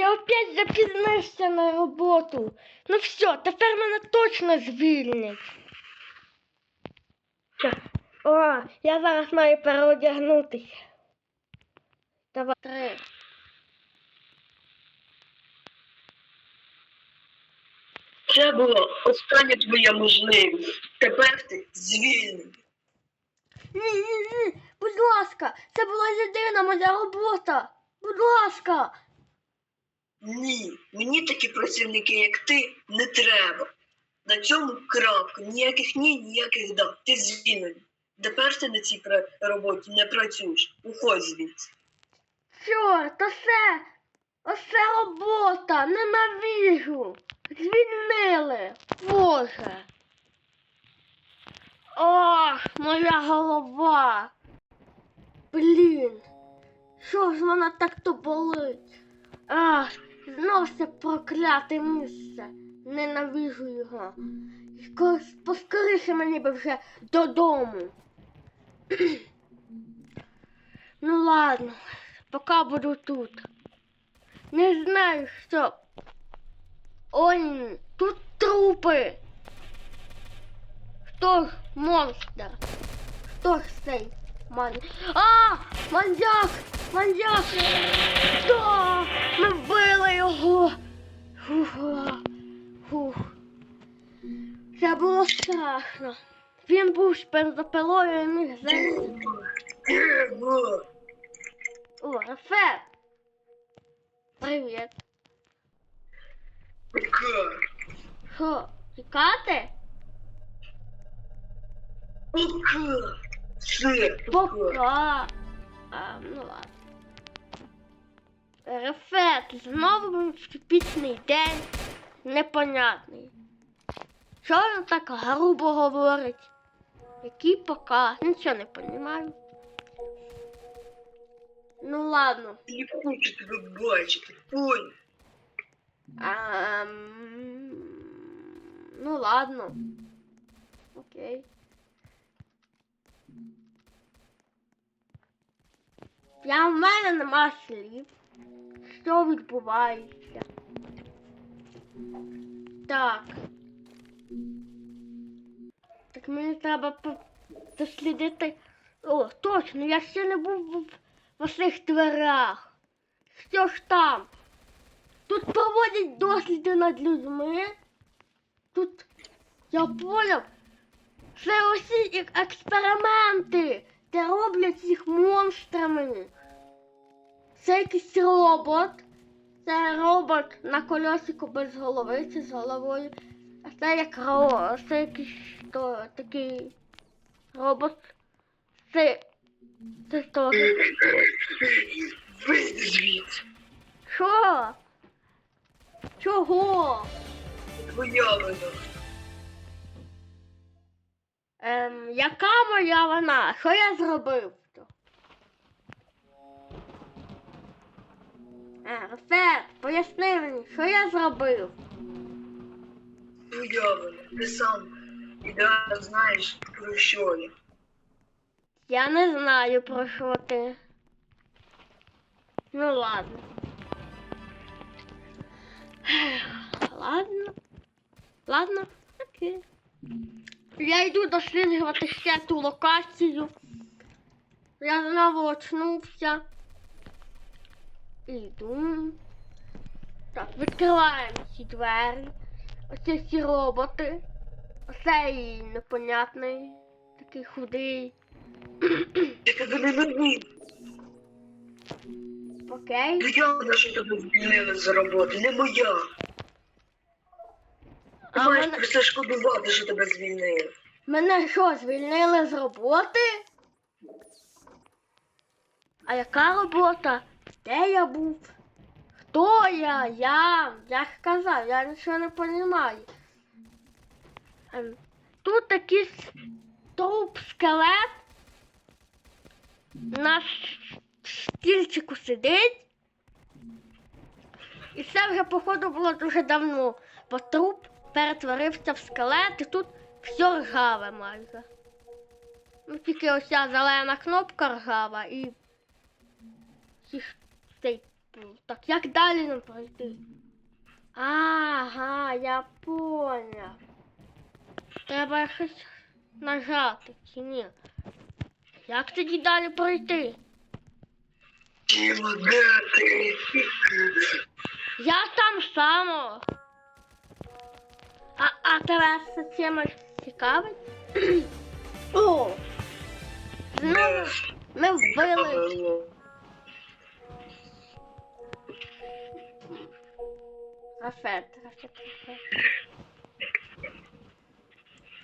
я опять запізнився на роботу. Ну все, тепер мене точно звільнять. О, я зараз маю переодягнутися. Давай. Три. Це була остання твоя можливість. Тепер ти звільнений. Ні, ні, ні. Будь ласка, це була єдина моя робота. Будь ласка. Ні, мені такі працівники, як ти, не треба. На цьому крапка. Ніяких ні, ніяких да. Ти звільнений. Тепер ти на цій роботі не працюєш. Уходь звідси. Що, то все, оце робота, ненавижу. Звільнили, Боже. Ох, моя голова. Блін, що ж вона так то болить? Ах, знов це прокляте місце. Ненавижу його. Скоріше, поскоріше мені би вже додому. ну ладно. Пока буду тут. Не знаю, що. Ой, тут трупи. Хто ж монстр? Хто ж цей ман... А! Мандяк! Мандяк! Да! Це було страшно. Він був з бензопилою і міг зайти. О, Рафет! Привіт. Що, тікати? Пока. А, ну ладно. Рефет, знову був типічний день, непонятний. Що він так грубо говорить? Який пока? Нічого не розумію. Ну ладно. Не хочу тебе бачити. Понял. Ам, Ну ладно. Окей. Я в мене нема слів. Що відбувається? Так. Так мені треба дослідити. О, точно, я ще не був в, оцих дверях. Що ж там? Тут проводять досліди над людьми. Тут я поняв. Це усі експерименти, де роблять їх монстрами. Це якийсь робот. Це робот на колесику без голови, це з головою. А це як ро... це якийсь то, такий робот. Це. Це теж. Вийди звідси. Що? Чого? Вина. Ем, яка моя вина? Що я зробив? то? Е, Рефет, поясни мені, що я зробив? Вина. Ти сам ідеально знаєш, про що я. Я не знаю про що ти. Ну ладно. Ладно. Ладно, окей. Я йду досліджувати ще ту локацію. Я знову очнувся. Іду. Так, відкриваємо ці двері. Оце ці роботи. Оцей непонятний, такий худий. Я. Окей. Вина, що тебе звільнили з роботи, не моя. Ти А маєш мене- про шкодувати, що тебе звільнили. Мене що, звільнили з роботи? А яка робота? Де я був? Хто я? Я. Я ж казав, я нічого не розумію. Ем, тут якийсь труп скелет на стільчику сидить. І це вже, походу, було дуже давно, бо труп перетворився в скелет і тут все ржаве майже. Ну, тільки ось ця зелена кнопка ржава і цей Ну, Так як далі нам пройти? Ага, я поняв. Треба щось нажати чи ні? Як тоді далі пройти? Я там само. А, а тебе це чимось цікавить? О! Знову ми вбили. Рафет, рафет.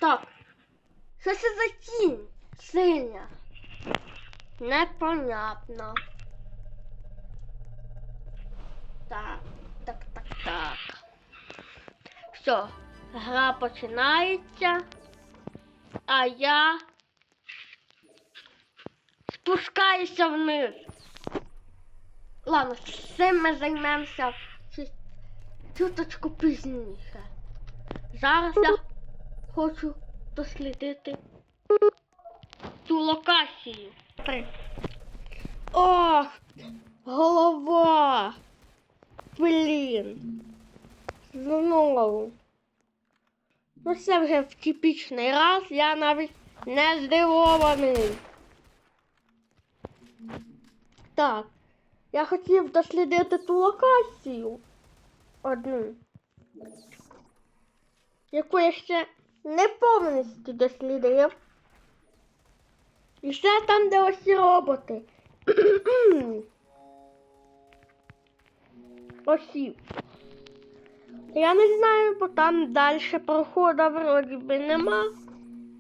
Так. Що це за тінь? Синя. Непонятно. Так, так, так, так. Все, гра починається. А я спускаюся вниз. Ладно, цим ми займемося чуточку пізніше. Зараз я хочу дослідити ту локацію. Ох, голова. Блін. Знову. Ну це вже в типічний раз, я навіть не здивований. Так. Я хотів дослідити ту локацію. Одну. Яку я ще не повністю дослідив. І ще там, де ось роботи. Осів. Я не знаю, бо там далі проходу вроді би нема,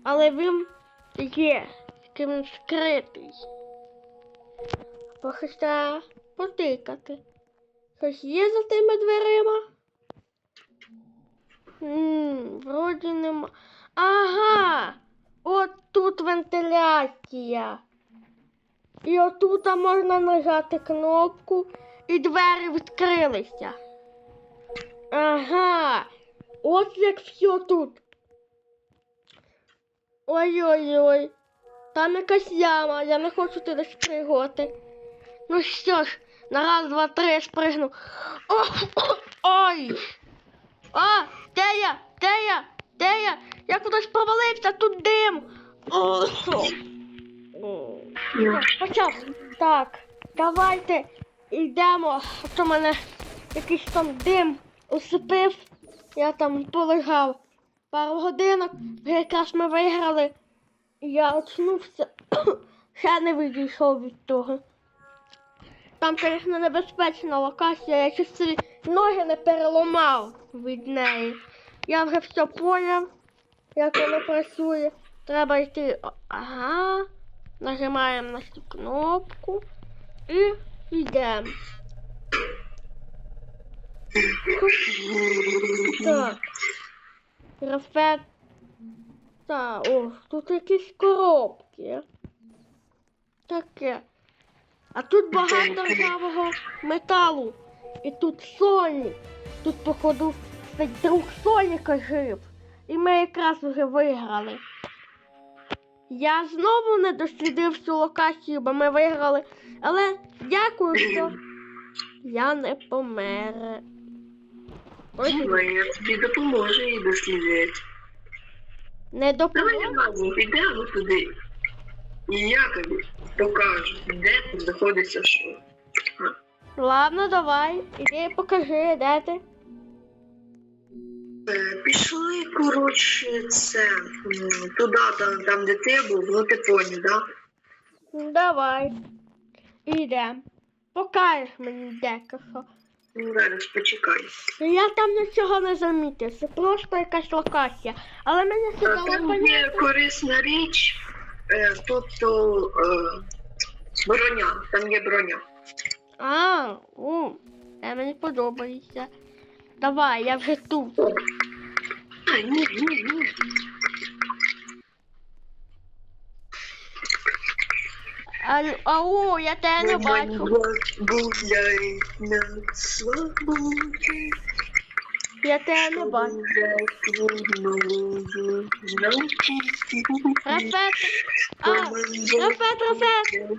але він є, він скритий. Трохи ще потикати. Щось є за тими дверима? М, вроді нема. Ага! От тут вентиляція. І отут можна нажати кнопку, і двері відкрилися. Ага. От як все тут. Ой-ой-ой. Там якась яма, я не хочу туди спригати. Ну що ж, на раз, два, три я спригну. Ой! А, де я? Де я? Де я? Я кудись провалився, тут дим. Почав. Так, давайте йдемо. А то мене якийсь там дим усипив. Я там полежав пару годинок. Якраз ми виграли. Я очнувся. Ще не відійшов від того. Там, звісно, небезпечна локація, я собі ноги не переламав від неї. Я вже все поняв, як воно працює. Треба йти. Ага. Нажимаємо на цю кнопку і йдемо. Так. Рафет. Так, о, тут якісь коробки. Таке. А тут багато ржавого металу. І тут Сонік. Тут, походу, цей друг Соніка жив. І ми якраз вже виграли. Я знову не дослідив цю локацію, бо ми виграли. Але дякую, що я не помер. Тіма, я тобі допоможу її дослідити. не Давай допомог. разом підемо туди. І я тобі покажу, де тут знаходиться що. Ладно, давай. Іди покажи, де ти. Е, Пішли, коротше, це туди, там, там, де ти був, ну ти поняв, да? Давай. Ідем. Покажеш мені дещо. Ну, зараз почекай. Я там нічого не замітив, це просто якась локація. Але мені цікаво Там є корисна річ, тобто е, броня, там є броня. А, о, це мені подобається. Давай, я вже тут. А, ні, ні, ні. А, ау, я тебе не бачу. Гуляй на свободі. Я тебе не бачу. Рефет. А, Рефет, Рефет.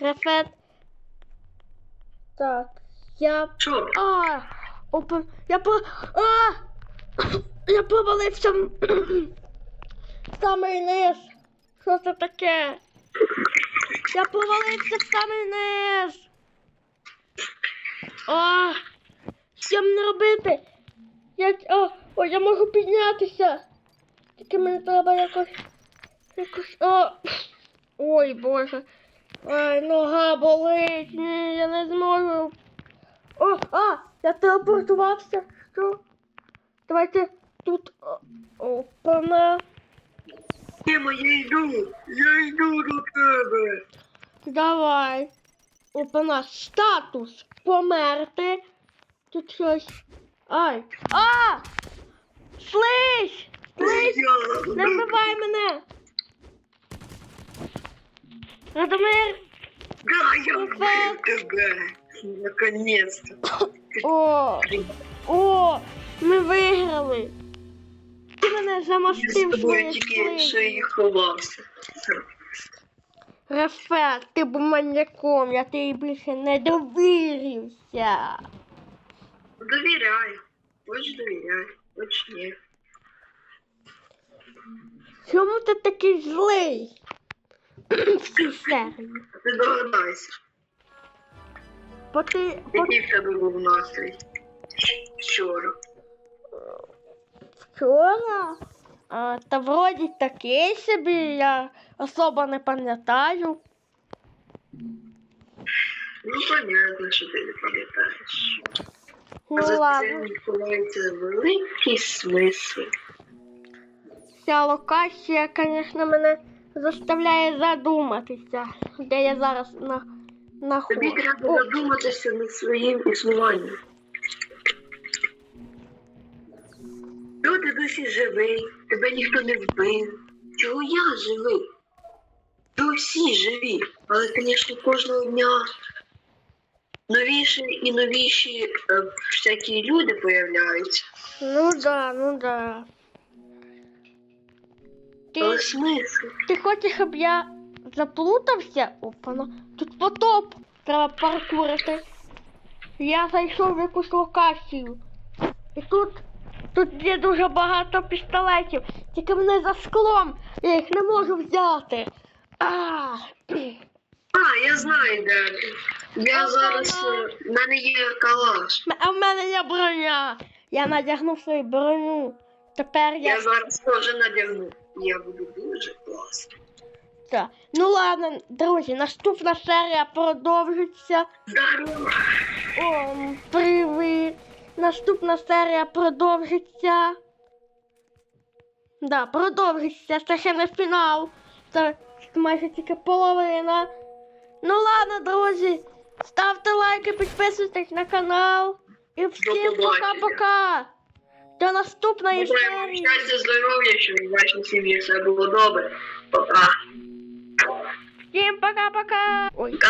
Рефет. Так, Я. Що? А! Опа. Я по. А! Я провалився. в- самий низ. Що це таке? Я провалився в самий низ. А! Що мені робити? Я. О, о, я можу піднятися. Тільки мені треба якось. Якось. О! Ой, Боже. Ой, нога болить. Ні, я не зможу. О, а, я телепортувався. Що? Давайте тут. Опана. Тима, я йду. Я йду до тебе. Давай. Опана. Статус. Померти. Тут щось. Ай. А! Слизь! Я. Не вбивай мене! Радомир! Да, я вбив тебе. Наконец-то. О! О! Ми виграли! Ти мене Я замостив з тобою своєю тільки слизью. і ховався. Рафет, ти був маньяком, я тобі більше не довірився. Довіряю. Хоч довіряй, хоч ні. Чому ти такий злий? В цій серії. Ти догадайся, Бо ти бо який в тебе був настрій вчора. вчора, а, та вроді такий собі, я особо не пам'ятаю. Ну, понятно, що ти не пам'ятаєш. Ну ладно. великий смисл. Ця локація, звісно, мене заставляє задуматися, де я зараз на, Тобі треба О, задуматися над своїм існуванням. Чого ти досі живий? Тебе ніхто не вбив. Чого я живий? Чого всі живі? Але, звісно, кожного дня новіші і новіші е, всякі люди появляються. Ну да, ну да. Але Ти, смисл? ти хочеш, щоб я заплутався? Опана. Тут потоп. Треба паркурити. Я зайшов в якусь локацію. І тут, тут є дуже багато пістолетів. Тільки вони за склом. Я їх не можу взяти. А, А, я знаю, де ти. Я зараз. е, В мене є калаш. а в мене є броня. Я надягнув свою броню. Тепер я. Я зараз теж надягну. Я буду дуже класно. Так. Ну ладно, друзі, наступна серія продовжиться. Здорово! О, привіт. Наступна серія продовжиться. Да, продовжиться. Це ще не фінал. Це майже тільки половина. Ну ладно, друзі. Ставте лайки, підписуйтесь на канал. І всім пока-пока. До наступної серії. щастя, здоров'я, щоб в вашій сім'ї все було добре. Пока. Всім пока-пока. Ой. Пока.